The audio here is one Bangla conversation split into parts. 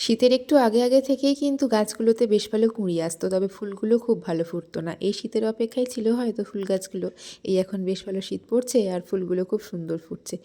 শীতের একটু আগে আগে থেকেই কিন্তু গাছগুলোতে বেশ ভালো কুঁড়ি আসতো, তবে ফুলগুলো খুব ভালো ফুটতো না। এই শীতের অপেক্ষায় ছিল হয়তো ফুল গাছগুলো, এই এখন বেশ ভালো শীত পড়ছে আর ফুলগুলো খুব সুন্দর ফুটছে।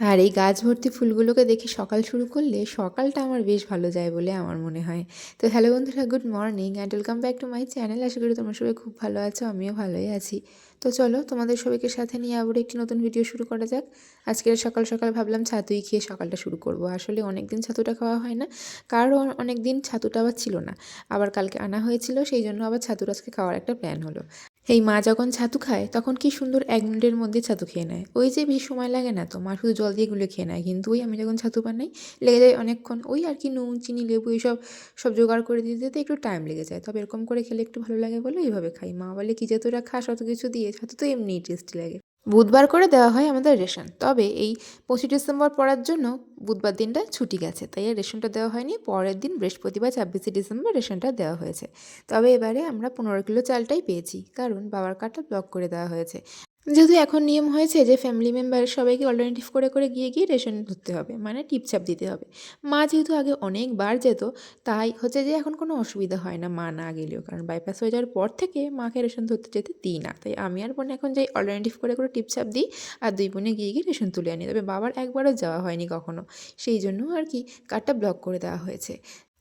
আর এই গাছ ভর্তি ফুলগুলোকে দেখে সকাল শুরু করলে সকালটা আমার বেশ ভালো যায় বলে আমার মনে হয়। তো হ্যালো বন্ধুরা good morning and welcome back to my channel আশা করি তোমরা সবাই খুব ভালো আছো, আমিও ভালোই আছি। তো চলো তোমাদের সবাইকে সাথে নিয়ে আবার একটি নতুন ভিডিও শুরু করা যাক। আজকের সকাল সকাল ভাবলাম ছাতুই খেয়ে সকালটা শুরু করব। আসলে অনেক দিন ছাতুটা খাওয়া হয় না, কারণ অনেক দিন ছাতুটা আবার ছিল না। আবার কালকে আনা হয়েছিল, সেই জন্য আবার ছাতুর আজকে খাওয়ার একটা প্ল্যান হলো। এই মা যখন ছাতু খায়, তখন কি সুন্দর এক মিনিটের মধ্যে ছাতু খেয়ে নেয়? ওই যে বেশি সময় লাগে না তো, মা শুধু জল দিয়ে গুলে খেয়ে নেয়। কিন্তু ওই আমি যখন ছাতু বানাই, লেগে যায় অনেকক্ষণ, ওই আর কি নুন, চিনি, লেবু এইসব সব জোগাড় করে দিতে দিতে একটু টাইম লেগে যায়। তবে এরকম করে খেলে একটু ভালো লাগে বলে এইভাবে খাই। মা বলে, কি যে তোরা খাস, অত কিছু দিয়ে, ছাতু তো এমনিই টেস্টি লাগে। বুধবার করে দেওয়া হয় আমাদের রেশন। তবে এই পঁচিশ ডিসেম্বর পড়ার জন্য বুধবার দিনটা ছুটি গেছে, তাই রেশনটা দেওয়া হয়নি। পরের দিন বৃহস্পতিবার, ছাব্বিশে ডিসেম্বর রেশনটা দেওয়া হয়েছে। তবে এবারে আমরা পনেরো কিলো চালটাই পেয়েছি, কারণ বাবার কার্ডটা ব্লক করে দেওয়া হয়েছে। যেহেতু এখন নিয়ম হয়েছে যে ফ্যামিলি মেম্বার সবাইকে অল্টারনেটিভ করে করে গিয়ে গিয়ে রেশন ধরতে হবে মানে টিপছাপ দিতে হবে। মা যেহেতু আগে অনেকবার যেত, তাই হচ্ছে যে এখন কোনো অসুবিধা হয় না মা না গেলেও, কারণ বাইপাস হয়ে যাওয়ার পর থেকে মাকে রেশন ধরতে যেতে দিই না। তাই আমি আর বোন এখন যাই অল্টারনেটিভ করে করে টিপছাপ দিই, আর দুই বোনে গিয়ে গিয়ে রেশন তুলে আনি। তবে বাবার একবারও যাওয়া হয়নি কখনো। সেই জন্য আর কি কার্ডটা ব্লক করে দেওয়া হয়েছে।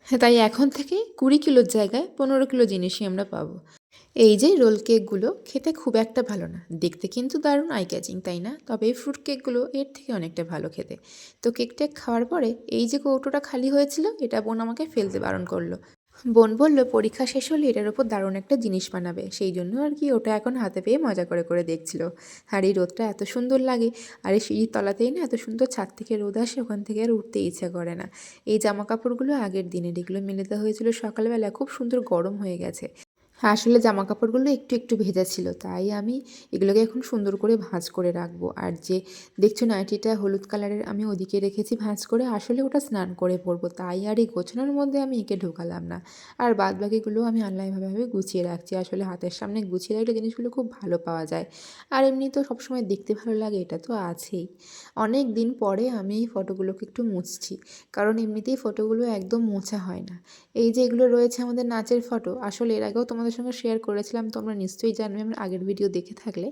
তাই এখন থেকে কুড়ি কিলোর জায়গায় পনেরো কিলো জিনিসই আমরা পাবো। এই যে রোল কেকগুলো খেতে খুব একটা ভালো না। দেখতে কিন্তু দারুণ আই ক্যাচিং তাই না? তবে এই ফ্রুট কেকগুলো এর থেকে অনেকটা ভালো খেতে। তো কেক টেক খাওয়ার পরে এই যে কৌটোটা খালি হয়েছিল, এটা বোন আমাকে ফেলতে বারণ করল। বোন বলল, পরীক্ষা শেষ হলে এটার ওপর দারুণ একটা জিনিস বানাবে। সেই জন্য আর কি ওটা এখন হাতে পেয়ে মজা করে করে দেখছিল। আর এই রোদটা এত সুন্দর লাগে, আর এই সিঁড়ির তলাতেই না এত সুন্দর ছাদ থেকে রোদ আসে, ওখান থেকে আর উঠতে ইচ্ছা করে না। এই জামা কাপড়গুলো আগের দিনের, এগুলো মেলে দেওয়া হয়েছিল সকালবেলা, খুব সুন্দর গরম হয়ে গেছে। আসলে জামা কাপড়গুলো একটু একটু ভেজা ছিল, তাই আমি এগুলোকে এখন সুন্দর করে ভাঁজ করে রাখব। আর যে দেখছ নাইটিটা হলুদ কালারের আমি ওদিকে রেখেছি ভাঁজ করে, আসলে ওটা স্নান করে পরবো, তাই আর এই গোছানোর মধ্যে আমি একে ঢোকালাম না। আর বাদ বাকিগুলো আমি আনলাইনভাবে গুছিয়ে রাখছি, আসলে হাতের সামনে গুছিয়ে রাখলে জিনিসগুলো খুব ভালো পাওয়া যায়। আর এমনি তো সবসময় দেখতে ভালো লাগে, এটা তো আছেই। অনেক দিন পরে আমি এই ফটোগুলোকে একটু মুছছি, কারণ এমনিতেই ফটোগুলো একদম মোছা হয় না। এই যে এগুলো রয়েছে আমাদের নাচের ফটো, আসলে এর আগেও তোমাদের সঙ্গে শেয়ার করেছিলাম, তোমরা নিশ্চয়ই জানবে, আমার আগের ভিডিও দেখে থাকলে।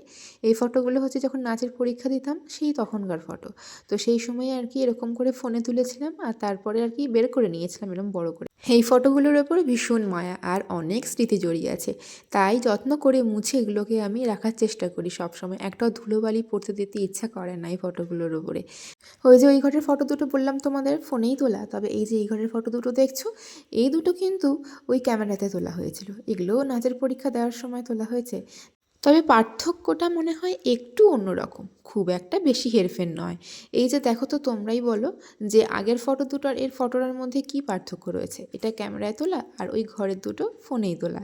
এই ফটোগুলো হচ্ছে যখন নাচের পরীক্ষা দিতাম, সেই তখনকার ফটো তো সেই সময় আর কি এরকম করে ফোনে তুলেছিলাম, আর তারপরে আর কি বের করে নিয়েছিলাম, এরকম বড় করে। এই ফটোগুলোর ওপরে ভীষণ মায়া আর অনেক স্মৃতি জড়িয়ে আছে। তাই যত্ন করে মুছে এগুলোকে আমি রাখার চেষ্টা করি। সবসময় একটাও ধুলোবালি পড়তে দিতে ইচ্ছা করে না এই ফটোগুলোর ওপরে। ওই যে ওই ঘরের ফটো দুটো বললাম তোমাদের ফোনেই তোলা। তবে এই যে এই ঘরের ফটো দুটো দেখছ, এই দুটো কিন্তু ওই ক্যামেরাতে তোলা হয়েছিল। এগুলোও নাচের পরীক্ষা দেওয়ার সময় তোলা হয়েছে। তবে পার্থক্যটা মনে হয় একটু অন্যরকম, খুব একটা বেশি হেরফের নয়। এই যে দেখো তো তোমরাই বলো যে আগের ফটো দুটো আর এর ফটোটার মধ্যে কি পার্থক্য রয়েছে? এটা ক্যামেরায় তোলা আর ওই ঘরের দুটো ফোনেই তোলা।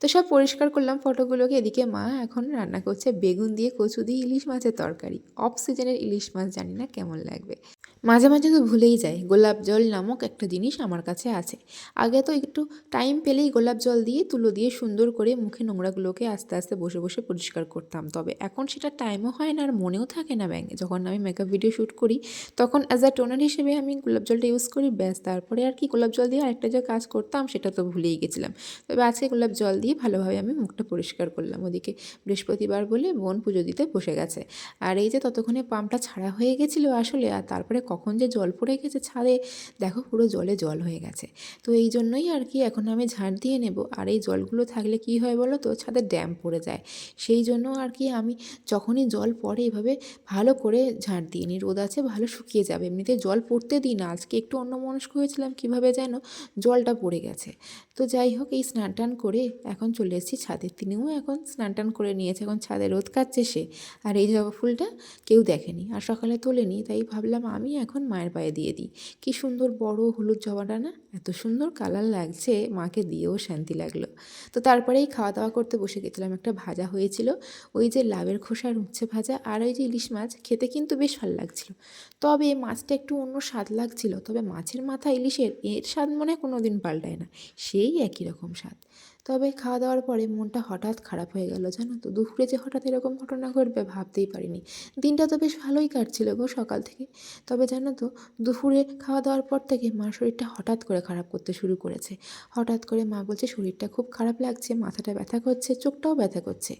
তো সব পরিষ্কার করলাম ফটোগুলোকে, এদিকে মা এখন রান্না করছে বেগুন দিয়ে কচু দিয়ে ইলিশ মাছের তরকারি। অফ সিজনের ইলিশ মাছ জানি না কেমন লাগবে। মাঝে মাঝে তো ভুলেই যায় গোলাপ জল নামক একটা জিনিস আমার কাছে আছে। আগে তো একটু টাইম পেলেই গোলাপ জল দিয়ে তুলো দিয়ে সুন্দর করে মুখে নোংরাগুলোকে আস্তে আস্তে বসে বসে পরিষ্কার করতাম। তবে এখন সেটা টাইমও হয় না আর মনেও থাকে না ব্যাঙে যখন আমি মেকআপ ভিডিও শ্যুট করি, তখন অ্যাজ আ টোনার হিসেবে আমি গোলাপ জলটা ইউজ করি, ব্যাস। তারপরে আর কি গোলাপ জল দিয়ে আরেকটা যে কাজ করতাম, সেটা তো ভুলেই গেছিলাম। তবে আজকে গোলাপ জল দিয়ে ভালোভাবে আমি মুখটা পরিষ্কার করলাম। ওদিকে বৃহস্পতিবার বলে বোন পুজো দিতে বসে গেছে। আর এই যে ততক্ষণে পাম্পটা ছাড়া হয়ে গেছিল আসলে, আর তারপরে কখন যে জল পড়ে গেছে ছাদে, দেখো পুরো জলে জল হয়ে গেছে। তো এই জন্যই আর কি এখন আমি ঝাড় দিয়ে নেব। আর এই জলগুলো থাকলে কি হয় বলো তো ছাদে ড্যাম পড়ে যায়। সেই জন্য আর কি আমি যখনই জল পড়ে এভাবে ভালো করে ঝাঁট দিয়ে নিই। রোদ আছে ভালো শুকিয়ে যাবে। এমনিতে জল পড়তে দিই না। আজকে একটু অন্যমনস্ক হয়েছিলাম, কীভাবে যেন জলটা পড়ে গেছে। তো যাই হোক, এই স্নান টান করে এখন চলে এসেছি ছাদে। তিনিও এখন স্নান টান করে নিয়েছে। এখন ছাদে রোদ কাটছে সে। আর এই জবা ফুলটা কেউ দেখেনি। আর সকালে তোলেনি, তাই ভাবলাম আমি এখন মায়ের পায়ে দিয়ে দিই। কি সুন্দর বড় হলুদ জবাটা না? এত সুন্দর কালার লাগছে। মাকে দিয়েও শান্তি লাগল। তো তারপরেই খাওয়া দাওয়া করতে বসে গেছিলাম একটা ভাজা হয়েছিল। ওই যে লাভের খোসার উচ্ছে ভাজা আর ওই যে ইলিশ মাছ খেতে কিন্তু বেশ ভালো লাগছিল। তবে মাছটা একটু অন্য স্বাদ লাগছিল। তবে মাছের মাথা ইলিশের, এর স্বাদ মনে হয় কোনো দিন পাল্টায় না। সেই একই রকম স্বাদ। তবে খাওয়া দাওয়ার পরে মনটা হঠাৎ খারাপ হয়ে গেল, জানো তো। দুপুরে যে হঠাৎ এরকম ঘটনা ঘটবে ভাবতেই পারিনি। দিনটা তো বেশ ভালোই কাটছিল গো সকাল থেকে। তবে জানো তো, দুপুরে খাওয়া দাওয়ার পর থেকে মার শরীরটা হঠাৎ করে খারাপ করতে শুরু করেছে। হঠাৎ করে মা বলছে, শরীরটা খুব খারাপ লাগছে, মাথাটা ব্যথা করছে, চোখটাও ব্যথা করছে।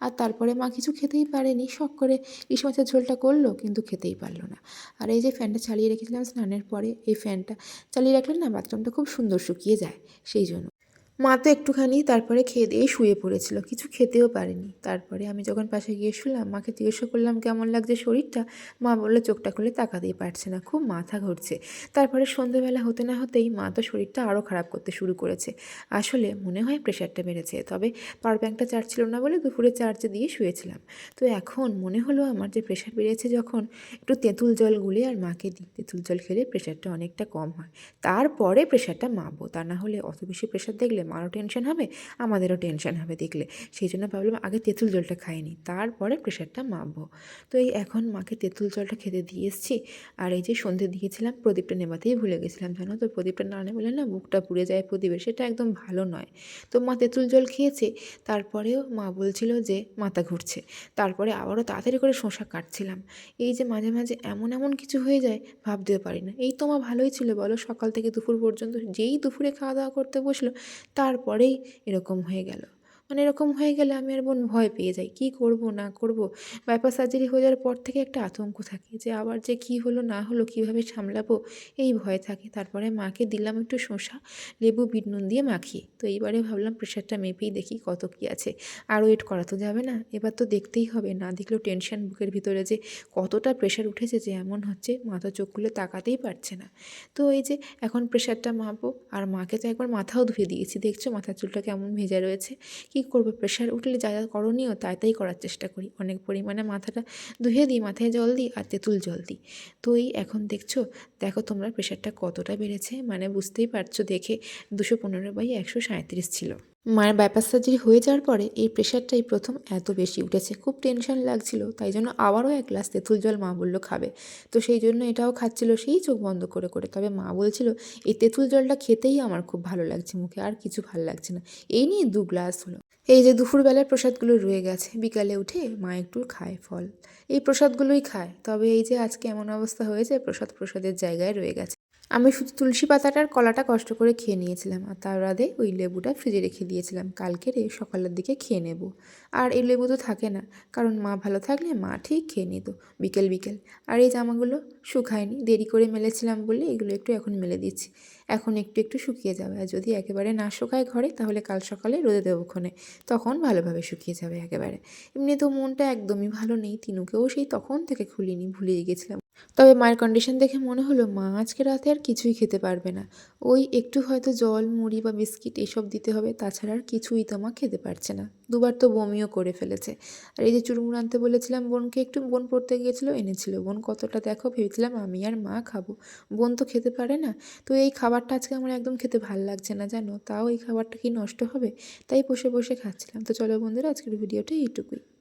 আর তারপরে মা কিছু খেতেই পারেনি, শখ করে ইলিশ মাছের ঝোলটা করল, কিন্তু খেতেই পারল না। আর এই যে ফ্যানটা চালিয়ে রেখেছিলাম স্নানের পরে, এই ফ্যানটা চালিয়ে রাখলে না বাথরুমটা খুব সুন্দর শুকিয়ে যায়, সেই জন্য। মা তো একটুখানি তারপরে খেয়ে দিয়ে শুয়ে পড়েছিল, কিছু খেতেও পারেনি। তারপরে আমি যখন পাশে গিয়ে শুলাম, মাকে জিজ্ঞাসা করলাম, কেমন লাগছে শরীরটা? মা বলল, চোখটা খুলে তাকাতেই পারছে না, খুব মাথা ঘুরছে। তারপরে সন্ধেবেলা হতে না হতেই মা তো শরীরটা আরও খারাপ করতে শুরু করেছে। আসলে মনে হয় প্রেশারটা বেড়েছে, তবে পাওয়ার ব্যাঙ্কটা চার্জ ছিল না বলে দুপুরে চার্জে দিয়ে শুয়েছিলাম। তো এখন মনে হলো আমার যে প্রেশার বেড়েছে যখন একটু তেঁতুল জল গুলে আর মাকে দিই, তেঁতুল জল খেলে প্রেশারটা অনেকটা কম হয়। তারপরে প্রেশারটা মাপবো, তা না হলে অত বেশি প্রেশার দেখলে মারও টেনশন হবে, আমাদেরও টেনশন হবে দেখলে। সেই জন্য ভাবলাম আগে তেঁতুল জলটা খাইনি তারপরে প্রেশারটা মাপবো। তো এই এখন মাকে তেঁতুল জলটা খেতে দিয়ে এসেছি, আর এই যে সন্ধে দিয়েছিলাম, প্রদীপটা নেবাতেই ভুলে গেছিলাম, জানো তো? প্রদীপটা না নেবলে না বুকটা পুড়ে যায় প্রদীপের, সেটা একদম ভালো নয়। তো মা তেঁতুল জল খেয়েছে, তারপরেও মা বলছিল যে মাথা ঘুরছে, তারপরে আবারও তাড়াতাড়ি করে শশা কাটছিলাম। এই যে মাঝে মাঝে এমন এমন কিছু হয়ে যায়, ভাবতেও পারি না। এই তো মা ভালোই ছিল, বলো? সকাল থেকে দুপুর পর্যন্ত যেই দুপুরে খাওয়া দাওয়া করতে বসল তারপরেই এরকম হয়ে গেল। মানে এরকম হয়ে গেলে আমি আর বোন ভয় পেয়ে যাই। কী করব, না করব? বাইপাস সার্জারি হয়ে যাওয়ার পর থেকে একটা আতঙ্ক থাকে যে আবার যে কী হলো, না হলো, কীভাবে সামলাবো? এই ভয় থাকে। তারপরে মাকে দিলাম একটু শসা, লেবু, বিট নুন দিয়ে মাখিয়ে। তো এইবারে ভাবলাম প্রেশারটা মেপেই দেখি কত কী আছে। আর ওয়েট করা তো যাবে না। এবার তো দেখতেই হবে। না দেখলেও টেনশন বুকের ভিতরে যে কতটা প্রেশার উঠেছে যে এমন হচ্ছে মাথা চোখ খুলে তাকাতেই পারছে না। তো এই যে এখন প্রেশারটা মাপবো। আর মাকে তো একবার মাথাও ধুয়ে দিয়েছি। দেখছ মাথার চুলটা কেমন ভেজা রয়েছে? কী করব? প্রেশার উঠলে যা যা করণীয় তাই তাই করার চেষ্টা করি। অনেক পরিমাণে মাথাটা ধুয়ে দিই, মাথায় জল দিই আর তেঁতুল জল দিই। তো এই এখন দেখছ, দেখো তোমরা প্রেশারটা কতটা বেড়েছে? মানে বুঝতেই পারছ দেখে দুশো পনেরো বাই একশো সাঁত্রিশ ছিল। মায়ের বাইপাস সার্জারি হয়ে যাওয়ার পরে এই প্রেশারটাই প্রথম এত বেশি উঠেছে। খুব টেনশন লাগছিল, তাই জন্য আবারও এক গ্লাস তেঁতুল জল মা বলল খাবে। তো সেই জন্য এটাও খাচ্ছিল, সেই চোখ বন্ধ করে করে। তবে মা বলছিল, এই তেঁতুল জলটা খেতেই আমার খুব ভালো লাগছে মুখে, আর কিছু ভালো লাগছে না। এই নিয়ে দু গ্লাস হলো। এই যে দুপুরবেলার প্রসাদগুলো রয়ে গেছে, বিকালে উঠে মা একটু খায় ফল। এই প্রসাদগুলোই খায়, তবে এই যে আজকে এমন অবস্থা হয়েছে, প্রসাদ প্রসাদের জায়গায় রয়ে গেছে। আমি শুধু তুলসী পাতাটার কলাটা কষ্ট করে খেয়ে নিয়েছিলাম আর তার বাদে ওই লেবুটা ফ্রিজে রেখে দিয়েছিলাম। কালকে রে সকালের দিকে খেয়ে নেব। আর এই লেবু তো থাকে না, কারণ মা ভালো থাকলে মা ঠিক খেয়ে নিত, বিকেল বিকেল। আর এই জামাগুলো শুকায়নি, দেরি করে মেলেছিলাম বলে এগুলো একটু এখন মেলে দিচ্ছি। এখন একটু একটু শুকিয়ে যাবে, আর যদি একেবারে না শুকায় ঘরে তাহলে কাল সকালে রোদে দেবোক্ষণে তখন ভালোভাবে শুকিয়ে যাবে একেবারে। এমনি তো মনটা একদমই ভালো নেই, তিনুকেও সেই তখন থেকে খুলিনি ভুলিয়ে গেছিলাম। তবে মায়ের কন্ডিশন দেখে মনে হলো, মা, আজকে রাতে আর কিছুই খেতে পারবে না। ওই একটু হয়তো জল, মুড়ি বা বিস্কিট এসব দিতে হবে, তাছাড়া আর কিছুই তো মা খেতে পারছে না। দুবার তো বমিও করে ফেলেছে। আর এই যে চুরমুর আনতে বলেছিলাম, বোনকে একটু, বোন পড়তে গিয়েছিল, এনেছিল। বোন, কতটা দেখো? ভেবেছিলাম, আমি আর মা খাব। বোন তো খেতে পারে না। তো এই খাবারটা আজকে আমার একদম খেতে ভালো লাগছে না, জানো? তাও এই খাবারটা কি নষ্ট হবে? তাই বসে বসে খাচ্ছিলাম। তো চলো বন্ধুরা, আজকের ভিডিওটা এইটুকুই।